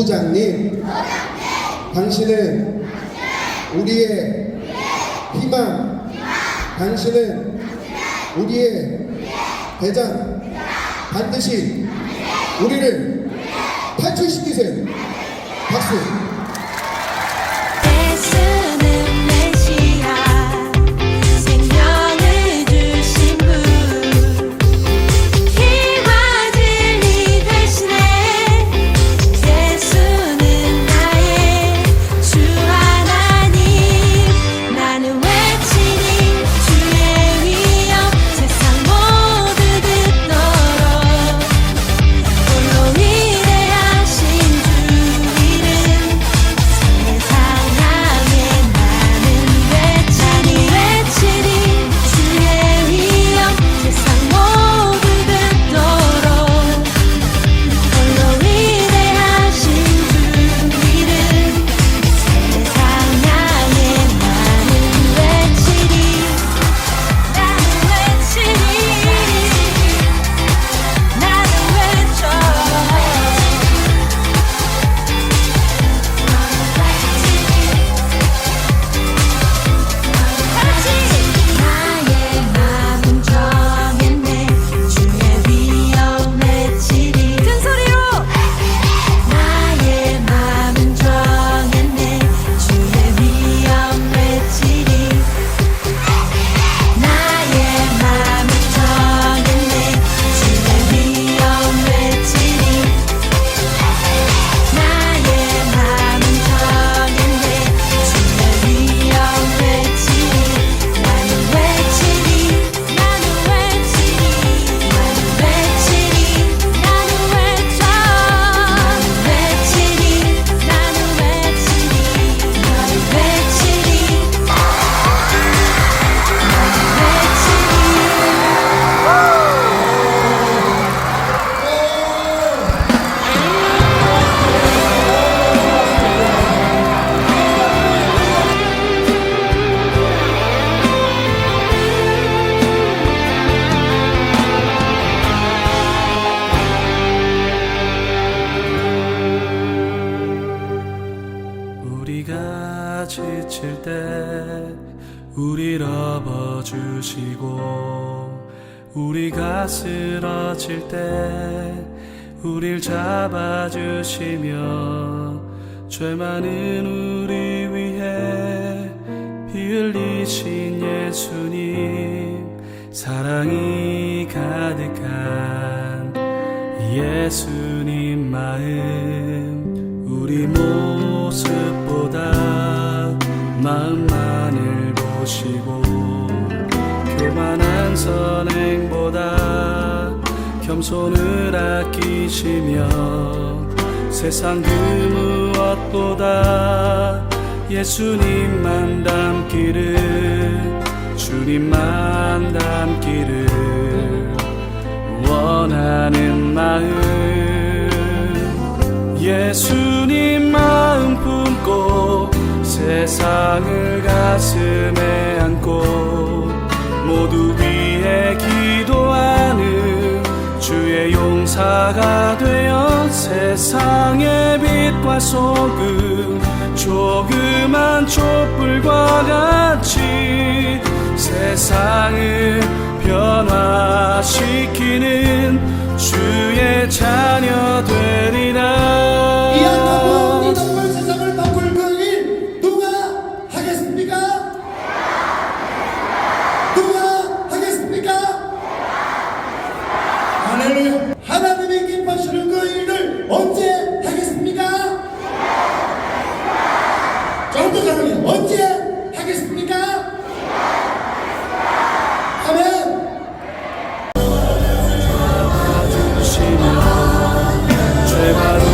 부장님, 당신은 우리의 희망, 당신은 우리의 대장, 반드시 우리를 탈출시키세요. 박수. 우릴 업어주시고 우리가 쓰러질 때 우릴 잡아주시며 죄 많은 우리 위해 피 흘리신 예수님 사랑이 가득한 예수님 마음 우리 모습보다 마음만을 보시고 교만한 선행보다 겸손을 아끼시며 세상 그 무엇보다 예수님만 닮기를 주님만 닮기를 원하는 마음. 예수님 마음 품고 세상을 가슴에 안고 모두 위해 기도하는 주의 용사가 되어 세상의 빛과 소금 조그만 촛불과 같이 세상을 변화시키는 주의 자녀 되리라 Sebaru